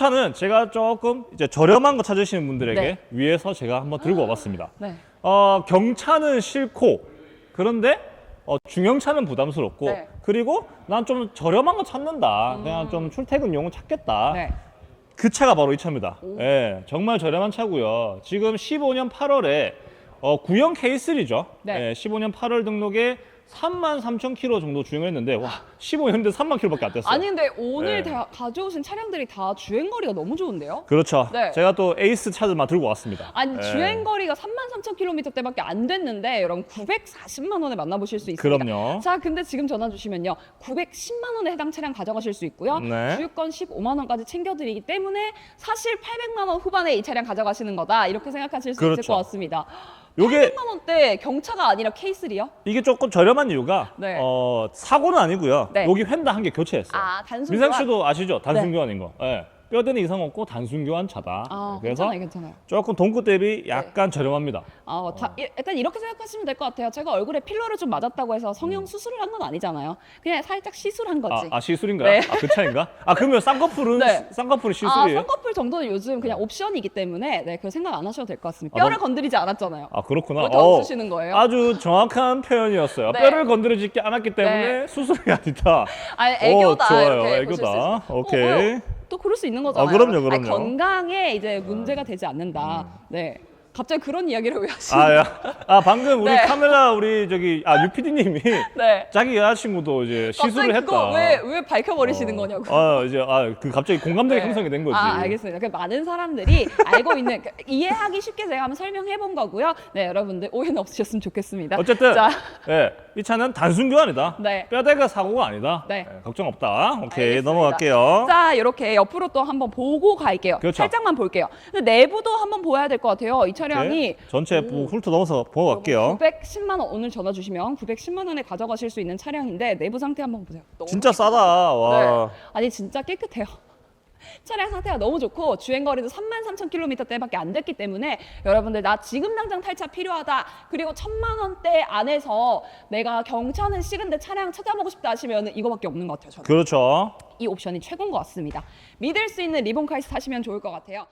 차는 제가 조금 이제 저렴한 거 찾으시는 분들에게 네. 위해서 제가 한번 들고 와봤습니다. 네. 어, 경차는 싫고 그런데 어, 중형차는 부담스럽고 네. 그리고 난 좀 저렴한 거 찾는다. 그냥 좀 출퇴근용은 찾겠다. 음. 네. 그 차가 바로 이 차입니다. 예, 정말 저렴한 차고요. 지금 15년 8월에 어, 구형 K3죠. 네. 예, 15년 8월 등록에 3만 3천 킬로 정도 주행을 했는데 와 15년인데 3만 킬로밖에 안 됐어요. 아니 근데 오늘 네. 다 가져오신 차량들이 다 주행 거리가 너무 좋은데요? 그렇죠. 네. 제가 또 에이스 차들만 들고 왔습니다. 아니 예. 주행 거리가 33,000km대밖에 안 됐는데 여러분 940만 원에 만나보실 수 있습니다. 그럼요. 자, 근데 지금 전화 주시면요. 910만 원에 해당 차량 가져가실 수 있고요. 네. 주유권 15만 원까지 챙겨드리기 때문에 사실 800만 원 후반에 이 차량 가져가시는 거다. 이렇게 생각하실 수 있을 그렇죠. 것 같습니다. 요게 800만 원대 경차가 아니라 K3요? 이게 조금 저렴한 이유가 네. 어, 사고는 아니고요. 네. 여기 휀다 한 개 교체했어요. 아, 단순 민상 교환? 씨도 아시죠? 단순 네. 교환인 거. 예. 뼈대는 이상 없고 단순 교환 차다. 아, 그래서 괜찮아요, 괜찮아요. 조금 동급 대비 약간 저렴합니다. 아, 다, 이- 약간 이렇게 생각하시면 될 것 같아요. 제가 얼굴에 필러를 좀 맞았다고 해서 음. 성형 수술을 한 건 아니잖아요. 그냥 살짝 시술한 아, 거지. 아 시술인가요? 네. 아, 그 차인가? 아 그러면 쌍꺼풀은 네. 쌍꺼풀이 아, 시술이에요? 쌍꺼풀 정도는 요즘 그냥 옵션이기 때문에 네, 그 생각 안 하셔도 될 것 같습니다. 아, 뼈를 너무- 건드리지 않았잖아요. 아 그렇구나. 왜 이렇게 웃으시는 거예요? 아주 정확한 표현이었어요. 네. 뼈를 건드리지 않았기 때문에 네. 수술이 아니다. 아니, 애교다. 오, 좋아요. 이렇게 보실 수 애교다. 오케이. 어? 또 그럴 수 있는 거잖아요. 아, 그럼요, 아니, 그럼요. 음. 건강에 이제 문제가 되지 않는다. 네. 갑자기 그런 이야기를 왜 하시는 아, 거예요? 야. 아 방금 우리 네. 카메라 우리 저기 아 유피디님이 네. 자기 여자친구도 이제 갑자기 시술을 했다. 그거 왜, 왜 밝혀버리시는 거냐고. 아 이제 아 그 갑자기 공감대가 네. 형성이 된 거지. 아, 알겠습니다. 그 많은 사람들이 알고 있는 그 이해하기 쉽게 제가 한번 설명해 본 거고요. 네, 여러분들 오해는 없으셨으면 좋겠습니다. 어쨌든 자, 예, 이 차는 단순 교환이다. 네. 뼈대가 사고가 아니다. 네. 예, 걱정 없다. 오케이 알겠습니다. 넘어갈게요. 자, 이렇게 옆으로 또 한번 보고 갈게요. 그렇죠. 살짝만 볼게요. 근데 내부도 한번 보야 될 것 같아요. 이 차량 이 네. 전체 부- 훑어 넘어서 보고 갈게요. 910만 원 오늘 전화 주시면 910만 원에 가져가실 수 있는 차량인데 내부 상태 한번 보세요. 너무 진짜 싸다. 와. 네. 아니 진짜 깨끗해요. 차량 상태가 너무 좋고 주행 거리도 33,000km대밖에 안 됐기 때문에 여러분들 나 지금 당장 탈차 필요하다. 그리고 천만 원대 안에서 내가 경차는 식은데 차량 찾아보고 싶다 하시면 이거밖에 없는 것 같아요. 저는. 그렇죠. 이 옵션이 최고인 것 같습니다. 믿을 수 있는 리본카이스 타시면 좋을 것 같아요.